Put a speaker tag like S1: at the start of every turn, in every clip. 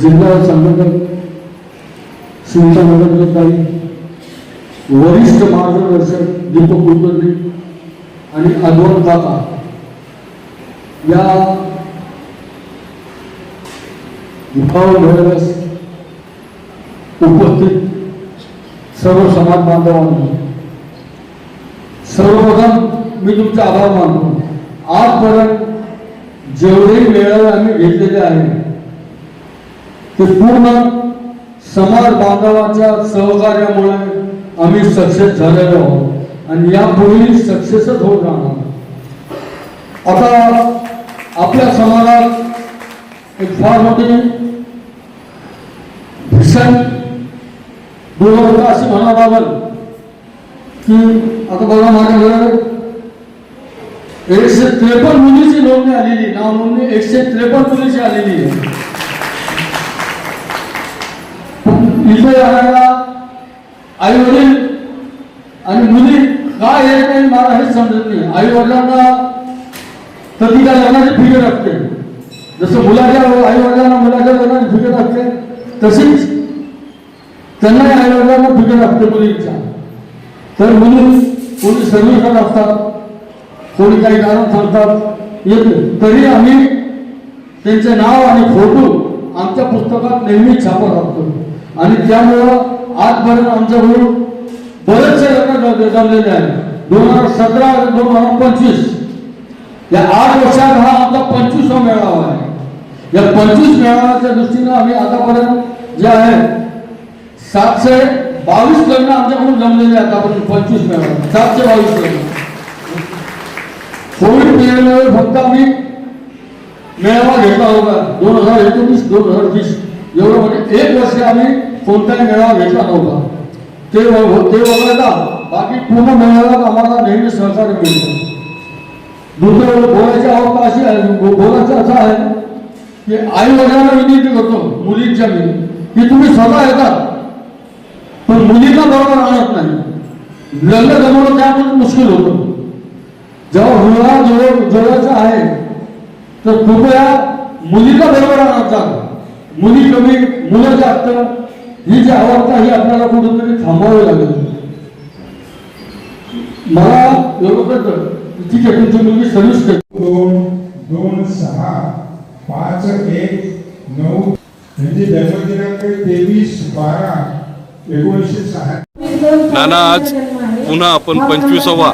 S1: जिल्हा संघटक शिवचा नगरताई वरिष्ठ मार्गदर्शक दीपक कुलकर्णी आणि अद्वैत काका या भाव मेळाव्यास उपस्थित सर्व समाज बांधवांनो सर्वप्रथम मी तुमचे आभार मानतो. आजपर्यंत जेवढे मेळावे आम्ही घेतलेले आहे ते पूर्ण समाज बांधवाच्या सहकार्यामुळे आम्ही सक्सेस झालेलो आहोत. आणि यापुढेही सक्सेसच होत राहणार. आता आपल्या समाजात एक फार मोठी भीषण दुर्घटना अशी म्हणा लागल की आता बघा माझ्या घरात एकशे त्रेपन्न मुलीची नोंदणी आलेली नाव नोंदणी एकशे त्रेपन्न मुलीची आलेली आहे. इथे राहणारा आई वडील आणि मुली का येत नाही मला हेच समजत नाही. आई वडिलांना कधी त्या लग्नाची फिकर असते. जसं मुलाच्या आई वडिलांना मुलाच्या लग्नाची फिकर असते तशीच त्यांनाही आई वडिलांना फिकर असते मुलींच्या. तर मुली कोणी सर्व्हिसला असतात. कोणी काही कारण सांगतात? एक तरी आम्ही त्यांचे नाव आणि फोटो आमच्या पुस्तकात नेहमी छापत असतो आणि त्यामुळं आजपर्यंत आमच्याकडून बरेचसे लग्न जमलेले आहेत. दोन हजार सतरा दोन हजार पंचवीस. या आठ वर्षात हा आमचा पंचवीसवा मेळावा आहे. या पंचवीस मेळाव्याच्या दृष्टीनं आम्ही आतापर्यंत जे आहे सातशे बावीस लग्न आमच्याकडून जमलेले आहेत आतापर्यंत पंचवीस मेळावा. सातशे बावीस लग्न. कोविड पिरियडमध्ये फक्त आम्ही मेळावा घेतला होता. दोन हजार एकोणीस दोन हजार वीस. एवढं म्हणजे एक वर्ष आम्ही कोणताही मेळावा घेतला नव्हता. ते ते वगळता बाकी पूर्ण मेळाव्यात आम्हाला नेहमी सहकार्य मिळतं. दुसरं बोलायची अवस्था अशी आहे बोलायचं असं आहे की आई वडिलांना विनंती करतो मुलींच्या मी की तुम्ही स्वतः येतात. पण मुलींना बरोबर आणत नाही. लग्न जमवणं त्यामध्ये मुश्किल होतं. जेव्हा मुलगा जोड जोडायचा आहे तर कृपया मुलीला बरोबर आणत जा. मुली कमी मुलं जास्त. ही जी अवस्था ही आपल्याला कुठेतरी थांबवावी लागेल. मला एवढं ठीक आहे तुमची मुलगी सर्व्हिस करते
S2: दोन दोन सहा पाच एक नऊ म्हणजे जन्मदिनांक तेवीस बारा एकोणीसशे सहा.
S3: नाना आज पुन्हा आपण पंचवीसावा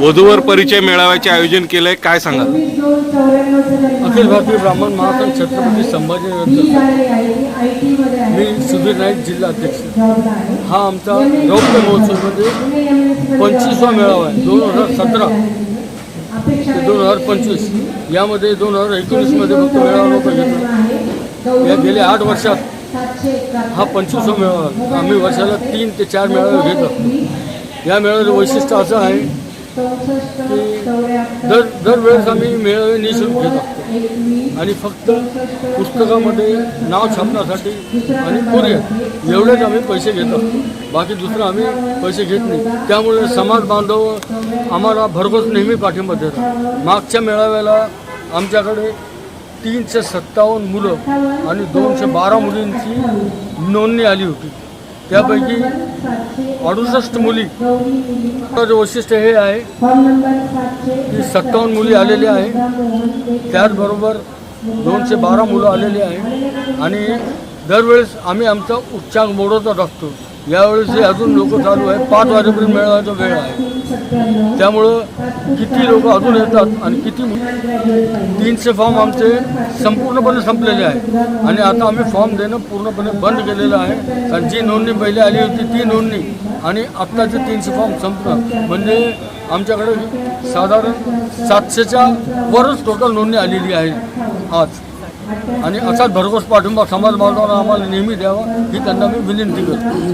S3: वधूवर परिचय मेळाव्याचे आयोजन केलंय काय सांगा
S4: अखिल भारतीय ब्राह्मण महासंघ छत्रपती संभाजी मी सुधीर नाईक जिल्हा अध्यक्ष. हा आमचा रौप्य महोत्सवमध्ये पंचवीसवा मेळावा आहे दोन हजार सतरा ते दोन हजार पंचवीस. यामध्ये दोन हजार एकोणीसमध्ये फक्त मेळावा नव्हता घेतला. या गेल्या आठ वर्षात हा पंचवीसवा मेळावा आम्ही वर्षाला तीन ते चार मेळावे घेत असतो या मेळाव्याचं वैशिष्ट्य असं आहे दर दरवेळेस आम्ही मेळावे निशुल्क घेत असतो आणि फक्त पुस्तकामध्ये नाव छापण्यासाठी आणि कुरिअर एवढेच आम्ही पैसे घेत. असतो बाकी दुसरं आम्ही पैसे घेत नाही. त्यामुळे समाज बांधव आम्हाला भरघोस नेहमी पाठिंबा देतात. मागच्या मेळाव्याला आमच्याकडे तीनशे सत्तावन्न मुलं आणि दोनशे बारा मुलींची नोंदणी आली होती. त्यापैकी अडुसष्ट मुली. वैशिष्ट्य हे आहे की सत्तावन्न मुली आलेल्या आहे. त्याचबरोबर दोनशे बारा मुलं आलेली आहे. आणि दरवेळेस आम्ही आमचा उच्चांक मोडतच असतो. यावेळेस हे अजून लोक चालू आहे पाच वाजेपर्यंत मेळाव्याचा वेळ आहे. त्यामुळं किती लोक अजून येतात आणि किती तीनशे फॉर्म आमचे संपूर्णपणे संपलेले आहे आणि आता आम्ही फॉर्म देणं पूर्णपणे बंद केलेलं आहे. कारण जी नोंदणी पहिले आली होती ती नोंदणी आणि आत्ताचे तीनशे फॉर्म संपणं म्हणजे आमच्याकडे साधारण सातशेच्या वरच टोटल नोंदणी आलेली आहे आज. आणि असाच भरघोस पाठिंबा समाज बांधवांना आम्हाला नेहमी द्यावा ही त्यांना मी विनंती करतो.